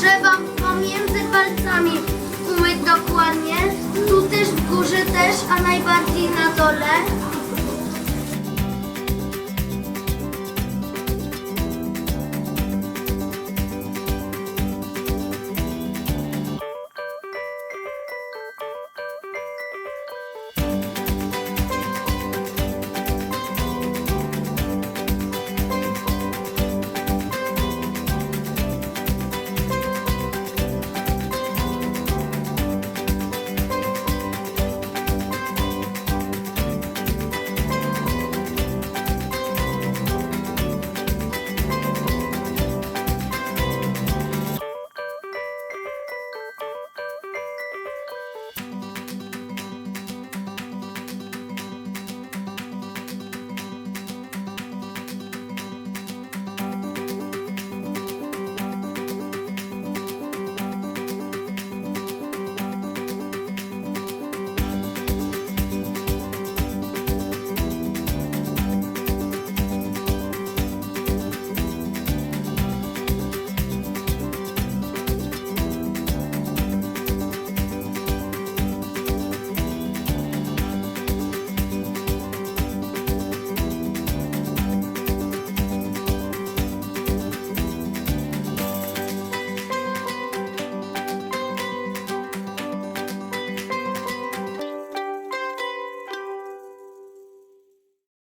Trzeba pomiędzy palcami umyć dokładnie. Tu też w górze